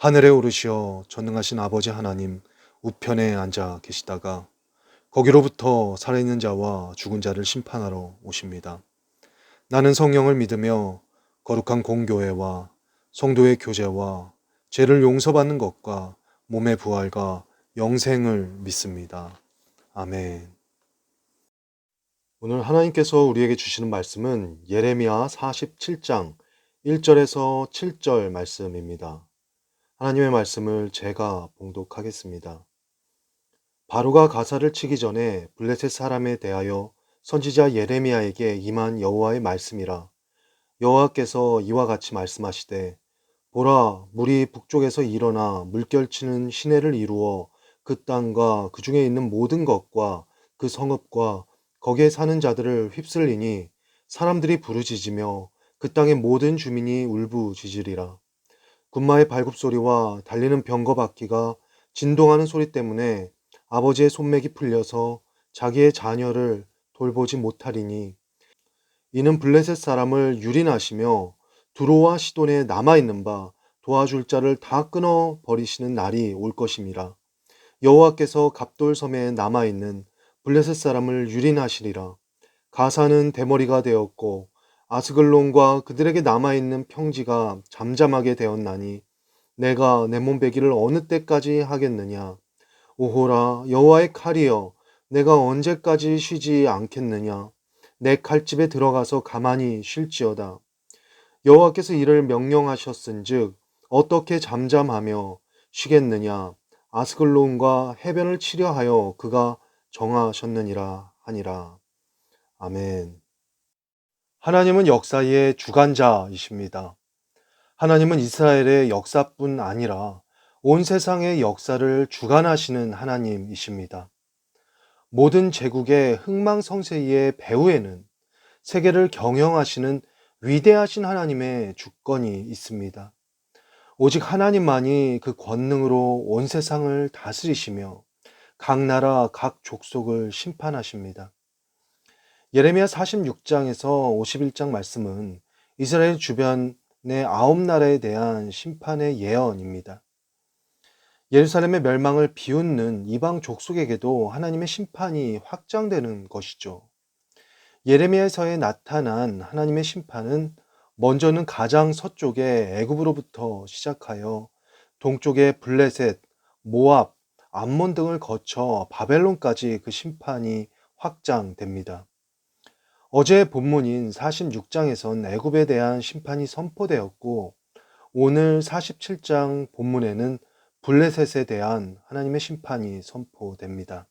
하늘에 오르시어 전능하신 아버지 하나님 우편에 앉아 계시다가 거기로부터 살아있는 자와 죽은 자를 심판하러 오십니다. 나는 성령을 믿으며 거룩한 공교회와 성도의 교제와 죄를 용서받는 것과 몸의 부활과 영생을 믿습니다. 아멘. 오늘 하나님께서 우리에게 주시는 말씀은 예레미야 47장 1절에서 7절 말씀입니다. 하나님의 말씀을 제가 봉독하겠습니다. 바로가 가사를 치기 전에 블레셋 사람에 대하여 선지자 예레미야에게 임한 여호와의 말씀이라 여호와께서 이와 같이 말씀하시되 보라 물이 북쪽에서 일어나 물결치는 시내를 이루어 그 땅과 그 중에 있는 모든 것과 그 성읍과 거기에 사는 자들을 휩쓸리니 사람들이 부르짖으며 그 땅의 모든 주민이 울부짖으리라 군마의 발굽소리와 달리는 병거 바퀴가 진동하는 소리 때문에 아버지의 손맥이 풀려서 자기의 자녀를 돌보지 못하리니 이는 블레셋 사람을 유린하시며 두로와 시돈에 남아있는 바 도와줄 자를 다 끊어 버리시는 날이 올 것임이라. 여호와께서 갑돌 섬에 남아있는 블레셋 사람을 유린하시리라. 가사는 대머리가 되었고 아스글론과 그들에게 남아있는 평지가 잠잠하게 되었나니 내가 내 몸베기를 어느 때까지 하겠느냐? 오호라 여호와의 칼이여 내가 언제까지 쉬지 않겠느냐? 내 칼집에 들어가서 가만히 쉴지어다. 여호와께서 이를 명령하셨은즉 어떻게 잠잠하며 쉬겠느냐? 아스글론과 해변을 치려 하여 그가 정하셨느니라 하니라. 아멘 하나님은 역사의 주관자이십니다. 하나님은 이스라엘의 역사뿐 아니라 온 세상의 역사를 주관하시는 하나님이십니다. 모든 제국의 흥망성쇠의 배후에는 세계를 경영하시는 위대하신 하나님의 주권이 있습니다. 오직 하나님만이 그 권능으로 온 세상을 다스리시며 각 나라, 각 족속을 심판하십니다. 예레미야 46장에서 51장 말씀은 이스라엘 주변의 아홉 나라에 대한 심판의 예언입니다. 예루살렘의 멸망을 비웃는 이방 족속에게도 하나님의 심판이 확장되는 것이죠. 예레미야에서의 나타난 하나님의 심판은 먼저는 가장 서쪽의 애굽으로부터 시작하여 동쪽의 블레셋, 모압, 암몬 등을 거쳐 바벨론까지 그 심판이 확장됩니다. 어제 본문인 46장에선 애굽에 대한 심판이 선포되었고 오늘 47장 본문에는 블레셋에 대한 하나님의 심판이 선포됩니다.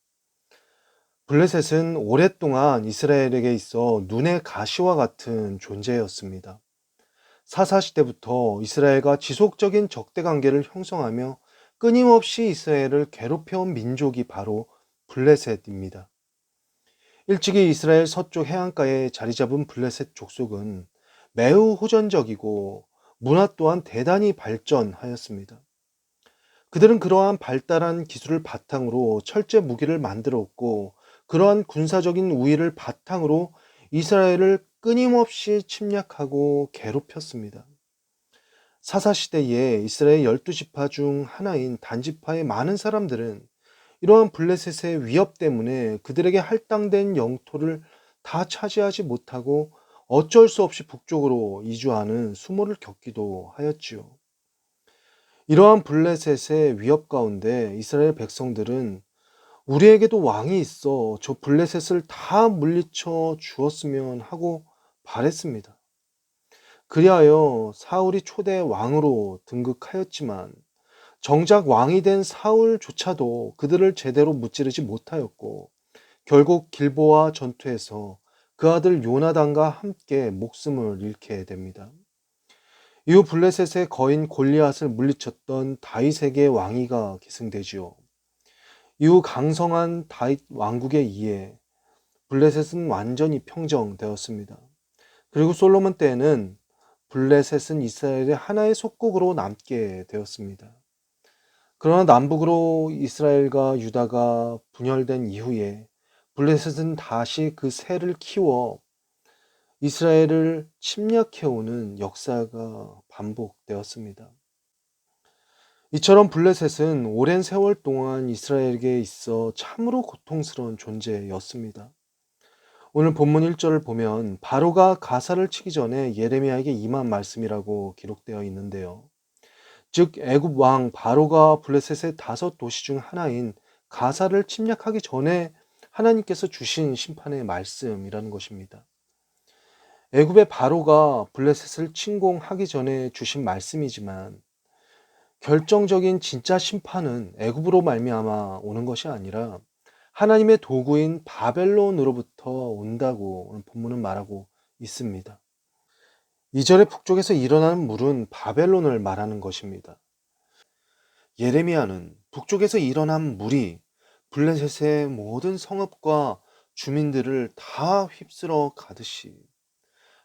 블레셋은 오랫동안 이스라엘에게 있어 눈의 가시와 같은 존재였습니다. 사사시대부터 이스라엘과 지속적인 적대 관계를 형성하며 끊임없이 이스라엘을 괴롭혀온 민족이 바로 블레셋입니다. 일찍이 이스라엘 서쪽 해안가에 자리 잡은 블레셋 족속은 매우 호전적이고 문화 또한 대단히 발전하였습니다. 그들은 그러한 발달한 기술을 바탕으로 철제 무기를 만들었고 그러한 군사적인 우위를 바탕으로 이스라엘을 끊임없이 침략하고 괴롭혔습니다. 사사시대에 이스라엘 열두 지파 중 하나인 단지파의 많은 사람들은 이러한 블레셋의 위협 때문에 그들에게 할당된 영토를 다 차지하지 못하고 어쩔 수 없이 북쪽으로 이주하는 수모를 겪기도 하였지요. 이러한 블레셋의 위협 가운데 이스라엘 백성들은 우리에게도 왕이 있어 저 블레셋을 다 물리쳐 주었으면 하고 바랬습니다. 그리하여 사울이 초대 왕으로 등극하였지만 정작 왕이 된 사울조차도 그들을 제대로 무찌르지 못하였고 결국 길보아 전투에서 그 아들 요나단과 함께 목숨을 잃게 됩니다. 이후 블레셋의 거인 골리앗을 물리쳤던 다윗에게 왕위가 계승되지요. 이후 강성한 다윗 왕국에 의해 블레셋은 완전히 평정되었습니다. 그리고 솔로몬 때에는 블레셋은 이스라엘의 하나의 속국으로 남게 되었습니다. 그러나 남북으로 이스라엘과 유다가 분열된 이후에 블레셋은 다시 그 새를 키워 이스라엘을 침략해오는 역사가 반복되었습니다. 이처럼 블레셋은 오랜 세월 동안 이스라엘에게 있어 참으로 고통스러운 존재였습니다. 오늘 본문 1절을 보면 바로가 가사를 치기 전에 예레미야에게 임한 말씀이라고 기록되어 있는데요. 즉 애굽 왕 바로가 블레셋의 다섯 도시 중 하나인 가사를 침략하기 전에 하나님께서 주신 심판의 말씀이라는 것입니다. 애굽의 바로가 블레셋을 침공하기 전에 주신 말씀이지만 결정적인 진짜 심판은 애굽으로 말미암아 오는 것이 아니라 하나님의 도구인 바벨론으로부터 온다고 오늘 본문은 말하고 있습니다. 이절의 북쪽에서 일어나는 물은 바벨론을 말하는 것입니다. 예레미야는 북쪽에서 일어난 물이 블레셋의 모든 성읍과 주민들을 다 휩쓸어 가듯이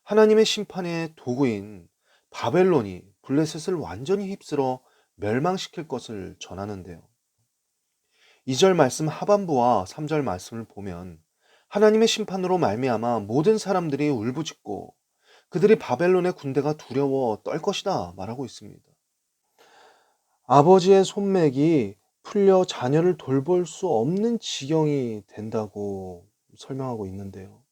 하나님의 심판의 도구인 바벨론이 블레셋을 완전히 휩쓸어 멸망시킬 것을 전하는데요. 2절 말씀 하반부와 3절 말씀을 보면 하나님의 심판으로 말미암아 모든 사람들이 울부짖고 그들이 바벨론의 군대가 두려워 떨 것이다 말하고 있습니다. 아버지의 손맥이 풀려 자녀를 돌볼 수 없는 지경이 된다고 설명하고 있는데요.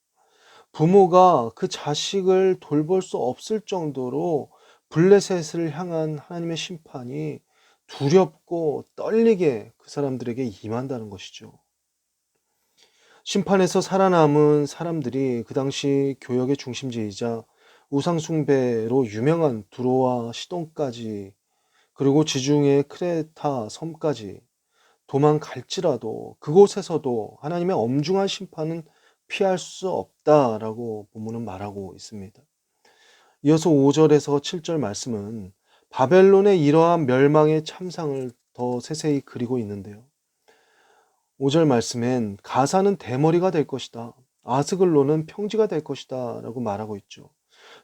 부모가 그 자식을 돌볼 수 없을 정도로 블레셋을 향한 하나님의 심판이 두렵고 떨리게 그 사람들에게 임한다는 것이죠. 심판에서 살아남은 사람들이 그 당시 교역의 중심지이자 우상숭배로 유명한 두로와 시돈까지 그리고 지중해 크레타 섬까지 도망갈지라도 그곳에서도 하나님의 엄중한 심판은 피할 수 없다라고 본문은 말하고 있습니다. 이어서 5절에서 7절 말씀은 바벨론의 이러한 멸망의 참상을 더 세세히 그리고 있는데요. 5절 말씀엔 가사는 대머리가 될 것이다. 아스글로는 평지가 될 것이다. 라고 말하고 있죠.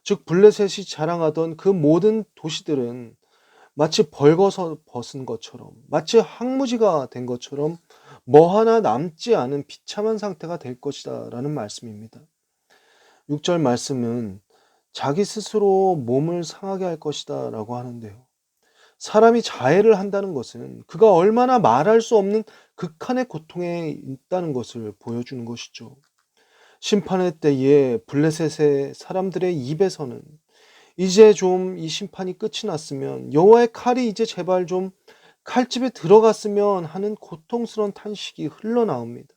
즉, 블레셋이 자랑하던 그 모든 도시들은 마치 벌거서 벗은 것처럼, 마치 항무지가 된 것처럼 뭐 하나 남지 않은 비참한 상태가 될 것이다. 라는 말씀입니다. 6절 말씀은 자기 스스로 몸을 상하게 할 것이다 라고 하는데요. 사람이 자해를 한다는 것은 그가 얼마나 말할 수 없는 극한의 고통에 있다는 것을 보여주는 것이죠. 심판의 때에 블레셋의 사람들의 입에서는 이제 좀 이 심판이 끝이 났으면 여호와의 칼이 이제 제발 좀 칼집에 들어갔으면 하는 고통스러운 탄식이 흘러나옵니다.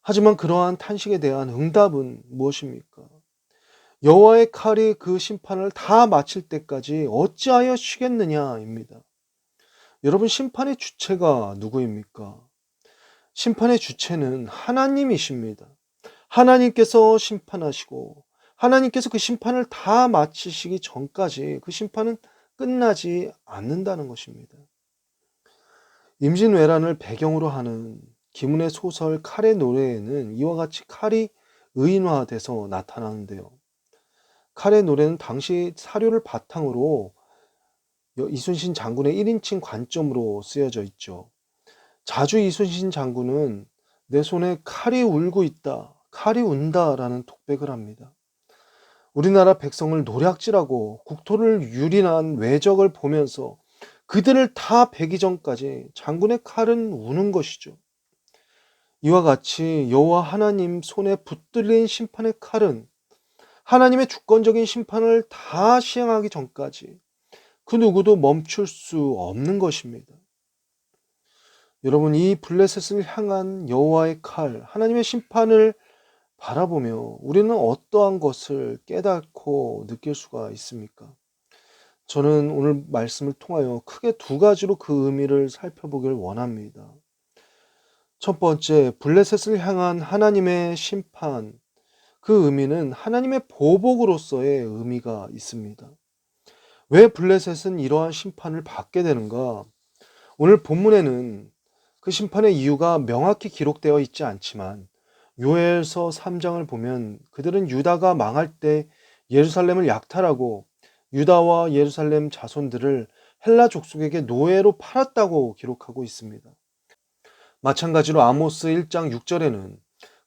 하지만 그러한 탄식에 대한 응답은 무엇입니까? 여호와의 칼이 그 심판을 다 마칠 때까지 어찌하여 쉬겠느냐입니다. 여러분 심판의 주체가 누구입니까? 심판의 주체는 하나님이십니다. 하나님께서 심판하시고 하나님께서 그 심판을 다 마치시기 전까지 그 심판은 끝나지 않는다는 것입니다. 임진왜란을 배경으로 하는 김은의 소설 칼의 노래에는 이와 같이 칼이 의인화돼서 나타나는데요. 칼의 노래는 당시 사료를 바탕으로 이순신 장군의 1인칭 관점으로 쓰여져 있죠. 자주 이순신 장군은 내 손에 칼이 울고 있다, 칼이 운다라는 독백을 합니다. 우리나라 백성을 노략질하고 국토를 유린한 외적을 보면서 그들을 다 베기 전까지 장군의 칼은 우는 것이죠. 이와 같이 여호와 하나님 손에 붙들린 심판의 칼은 하나님의 주권적인 심판을 다 시행하기 전까지 그 누구도 멈출 수 없는 것입니다. 여러분 이 블레셋을 향한 여호와의 칼, 하나님의 심판을 바라보며 우리는 어떠한 것을 깨닫고 느낄 수가 있습니까? 저는 오늘 말씀을 통하여 크게 두 가지로 그 의미를 살펴보길 원합니다. 첫 번째, 블레셋을 향한 하나님의 심판, 그 의미는 하나님의 보복으로서의 의미가 있습니다. 왜 블레셋은 이러한 심판을 받게 되는가? 오늘 본문에는 그 심판의 이유가 명확히 기록되어 있지 않지만 요엘서 3장을 보면 그들은 유다가 망할 때 예루살렘을 약탈하고 유다와 예루살렘 자손들을 헬라 족속에게 노예로 팔았다고 기록하고 있습니다. 마찬가지로 아모스 1장 6절에는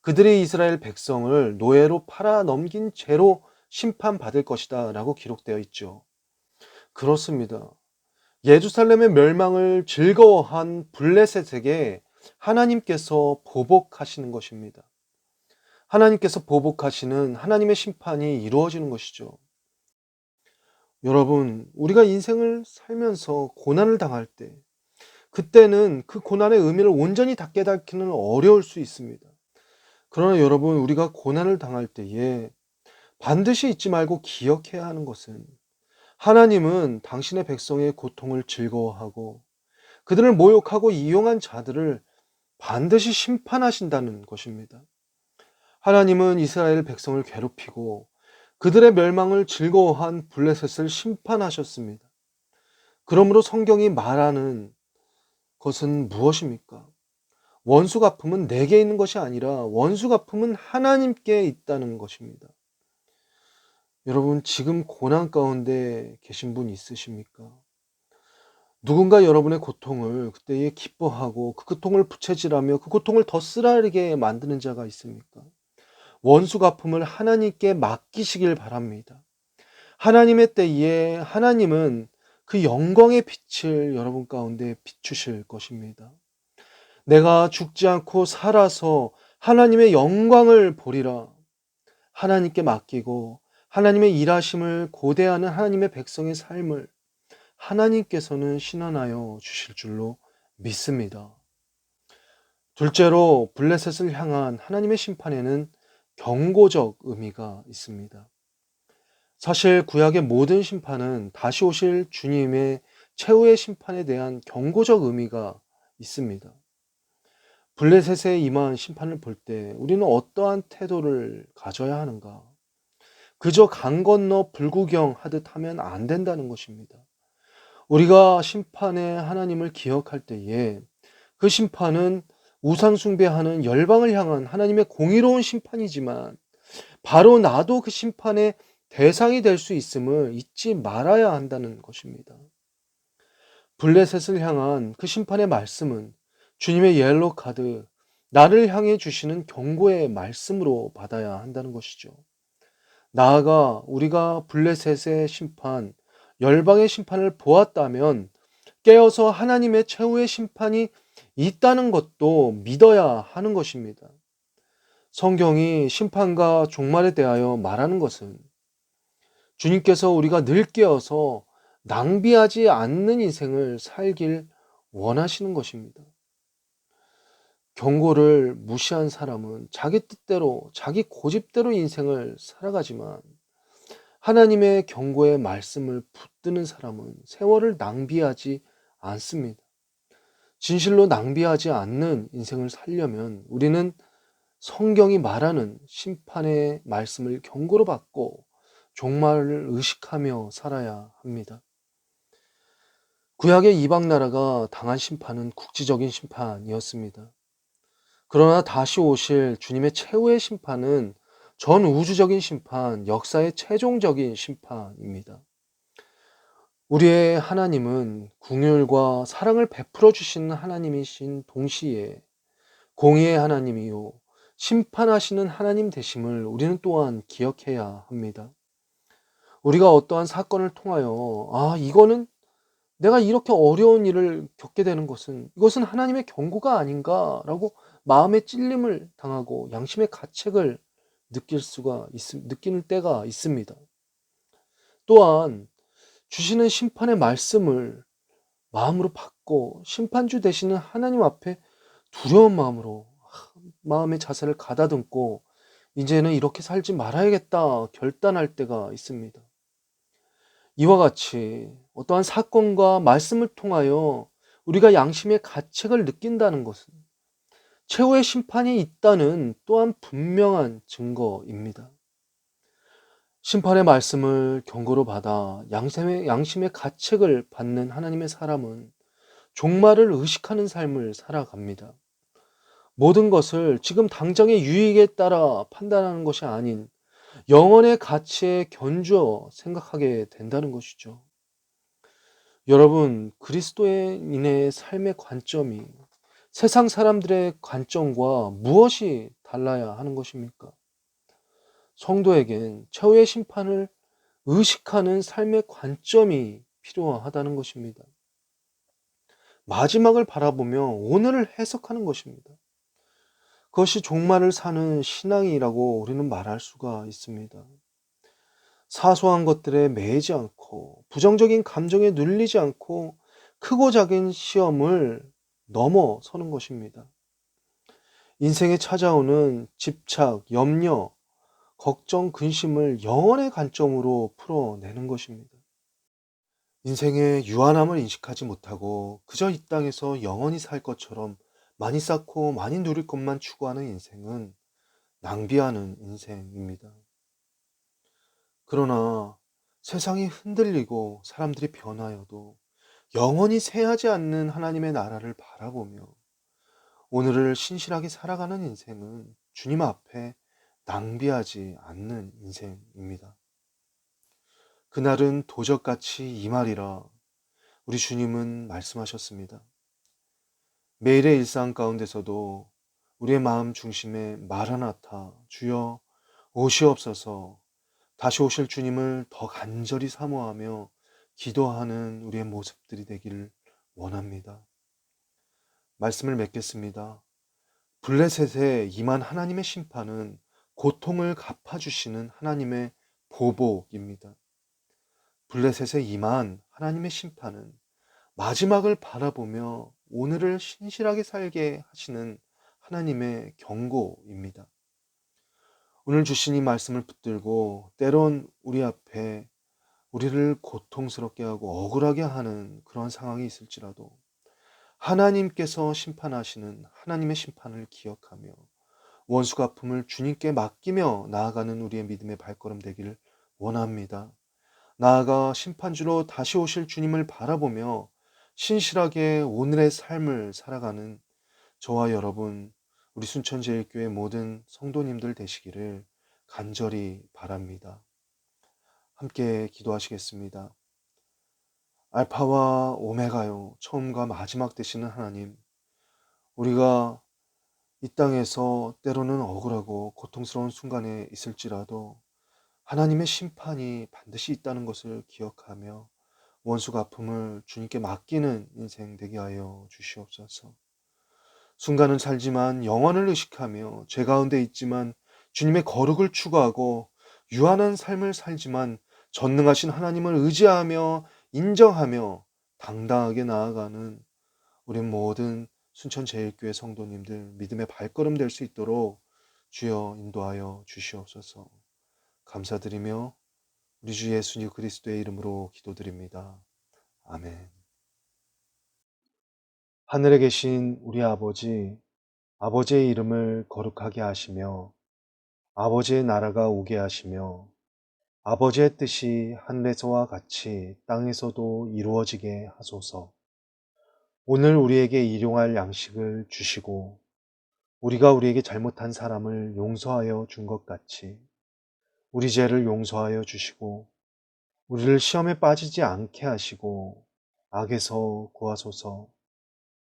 그들이 이스라엘 백성을 노예로 팔아 넘긴 죄로 심판받을 것이다 라고 기록되어 있죠. 그렇습니다. 예루살렘의 멸망을 즐거워한 블레셋에게 하나님께서 보복하시는 것입니다. 하나님께서 보복하시는 하나님의 심판이 이루어지는 것이죠. 여러분, 우리가 인생을 살면서 고난을 당할 때, 그때는 그 고난의 의미를 온전히 다 깨닫기는 어려울 수 있습니다. 그러나 여러분, 우리가 고난을 당할 때에 반드시 잊지 말고 기억해야 하는 것은 하나님은 당신의 백성의 고통을 즐거워하고 그들을 모욕하고 이용한 자들을 반드시 심판하신다는 것입니다. 하나님은 이스라엘 백성을 괴롭히고 그들의 멸망을 즐거워한 블레셋을 심판하셨습니다. 그러므로 성경이 말하는 것은 무엇입니까? 원수 갚음은 내게 있는 것이 아니라 원수 갚음은 하나님께 있다는 것입니다. 여러분, 지금 고난 가운데 계신 분 있으십니까? 누군가 여러분의 고통을 그때에 기뻐하고 그 고통을 부채질하며 그 고통을 더 쓰라리게 만드는 자가 있습니까? 원수 갚음을 하나님께 맡기시길 바랍니다. 하나님의 때에 하나님은 그 영광의 빛을 여러분 가운데 비추실 것입니다. 내가 죽지 않고 살아서 하나님의 영광을 보리라. 하나님께 맡기고 하나님의 일하심을 고대하는 하나님의 백성의 삶을 하나님께서는 신원하여 주실 줄로 믿습니다. 둘째로 블레셋을 향한 하나님의 심판에는 경고적 의미가 있습니다. 사실 구약의 모든 심판은 다시 오실 주님의 최후의 심판에 대한 경고적 의미가 있습니다. 블레셋에 임한 심판을 볼 때 우리는 어떠한 태도를 가져야 하는가? 그저 강 건너 불구경 하듯 하면 안 된다는 것입니다. 우리가 심판의 하나님을 기억할 때에 그 심판은 우상 숭배하는 열방을 향한 하나님의 공의로운 심판이지만 바로 나도 그 심판의 대상이 될 수 있음을 잊지 말아야 한다는 것입니다. 블레셋을 향한 그 심판의 말씀은 주님의 옐로 카드, 나를 향해 주시는 경고의 말씀으로 받아야 한다는 것이죠. 나아가 우리가 블레셋의 심판, 열방의 심판을 보았다면 깨어서 하나님의 최후의 심판이 있다는 것도 믿어야 하는 것입니다. 성경이 심판과 종말에 대하여 말하는 것은 주님께서 우리가 늘 깨어서 낭비하지 않는 인생을 살길 원하시는 것입니다. 경고를 무시한 사람은 자기 뜻대로, 자기 고집대로 인생을 살아가지만 하나님의 경고의 말씀을 붙드는 사람은 세월을 낭비하지 않습니다. 진실로 낭비하지 않는 인생을 살려면 우리는 성경이 말하는 심판의 말씀을 경고로 받고 종말을 의식하며 살아야 합니다. 구약의 이방 나라가 당한 심판은 국지적인 심판이었습니다. 그러나 다시 오실 주님의 최후의 심판은 전 우주적인 심판, 역사의 최종적인 심판입니다. 우리의 하나님은 궁율과 사랑을 베풀어 주시는 하나님이신 동시에 공의의 하나님이요 심판하시는 하나님 되심을 우리는 또한 기억해야 합니다. 우리가 어떠한 사건을 통하여 아 이거는 내가 이렇게 어려운 일을 겪게 되는 것은 이것은 하나님의 경고가 아닌가라고 마음의 찔림을 당하고 양심의 가책을 느낄 수가 있, 느끼는 때가 있습니다. 또한 주시는 심판의 말씀을 마음으로 받고 심판주 되시는 하나님 앞에 두려운 마음으로 마음의 자세를 가다듬고 이제는 이렇게 살지 말아야겠다 결단할 때가 있습니다. 이와 같이 어떠한 사건과 말씀을 통하여 우리가 양심의 가책을 느낀다는 것은 최후의 심판이 있다는 또한 분명한 증거입니다. 심판의 말씀을 경고로 받아 양심의, 양심의 가책을 받는 하나님의 사람은 종말을 의식하는 삶을 살아갑니다. 모든 것을 지금 당장의 유익에 따라 판단하는 것이 아닌 영원의 가치에 견주어 생각하게 된다는 것이죠. 여러분, 그리스도인의 삶의 관점이 세상 사람들의 관점과 무엇이 달라야 하는 것입니까? 성도에겐 최후의 심판을 의식하는 삶의 관점이 필요하다는 것입니다. 마지막을 바라보며 오늘을 해석하는 것입니다. 그것이 종말을 사는 신앙이라고 우리는 말할 수가 있습니다. 사소한 것들에 매이지 않고 부정적인 감정에 눌리지 않고 크고 작은 시험을 넘어서는 것입니다. 인생에 찾아오는 집착, 염려, 걱정, 근심을 영원의 관점으로 풀어내는 것입니다. 인생의 유한함을 인식하지 못하고 그저 이 땅에서 영원히 살 것처럼 많이 쌓고 많이 누릴 것만 추구하는 인생은 낭비하는 인생입니다. 그러나 세상이 흔들리고 사람들이 변하여도 영원히 새하지 않는 하나님의 나라를 바라보며 오늘을 신실하게 살아가는 인생은 주님 앞에 낭비하지 않는 인생입니다. 그날은 도적같이 이 말이라 우리 주님은 말씀하셨습니다. 매일의 일상 가운데서도 우리의 마음 중심에 마라나타 주여 오시옵소서 다시 오실 주님을 더 간절히 사모하며 기도하는 우리의 모습들이 되기를 원합니다. 말씀을 맺겠습니다. 블레셋에 임한 하나님의 심판은 고통을 갚아주시는 하나님의 보복입니다. 블레셋에 임한 하나님의 심판은 마지막을 바라보며 오늘을 신실하게 살게 하시는 하나님의 경고입니다. 오늘 주신 이 말씀을 붙들고 때론 우리 앞에 우리를 고통스럽게 하고 억울하게 하는 그런 상황이 있을지라도 하나님께서 심판하시는 하나님의 심판을 기억하며 원수 갚음을 주님께 맡기며 나아가는 우리의 믿음의 발걸음 되기를 원합니다. 나아가 심판주로 다시 오실 주님을 바라보며 신실하게 오늘의 삶을 살아가는 저와 여러분, 우리 순천제일교회 모든 성도님들 되시기를 간절히 바랍니다. 함께 기도하시겠습니다. 알파와 오메가요, 처음과 마지막 되시는 하나님, 우리가 이 땅에서 때로는 억울하고 고통스러운 순간에 있을지라도 하나님의 심판이 반드시 있다는 것을 기억하며 원수 갚음을 주님께 맡기는 인생 되게 하여 주시옵소서. 순간은 살지만 영원을 의식하며 죄 가운데 있지만 주님의 거룩을 추구하고 유한한 삶을 살지만 전능하신 하나님을 의지하며 인정하며 당당하게 나아가는 우리 모든 순천제일교회 성도님들 믿음의 발걸음 될 수 있도록 주여 인도하여 주시옵소서. 감사드리며 우리 주 예수 그리스도의 이름으로 기도드립니다. 아멘. 하늘에 계신 우리 아버지, 아버지의 이름을 거룩하게 하시며 아버지의 나라가 오게 하시며 아버지의 뜻이 하늘에서와 같이 땅에서도 이루어지게 하소서. 오늘 우리에게 일용할 양식을 주시고 우리가 우리에게 잘못한 사람을 용서하여 준 것 같이 우리 죄를 용서하여 주시고 우리를 시험에 빠지지 않게 하시고 악에서 구하소서.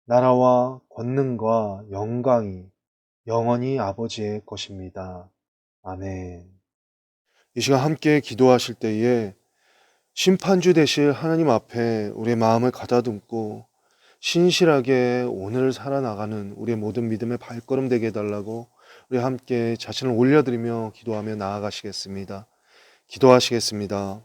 나라와 권능과 영광이 영원히 아버지의 것입니다. 아멘. 이 시간 함께 기도하실 때에 심판주 되실 하나님 앞에 우리의 마음을 가다듬고 신실하게 오늘을 살아나가는 우리의 모든 믿음의 발걸음 되게 해달라고 우리 함께 자신을 올려드리며 기도하며 나아가시겠습니다. 기도하시겠습니다.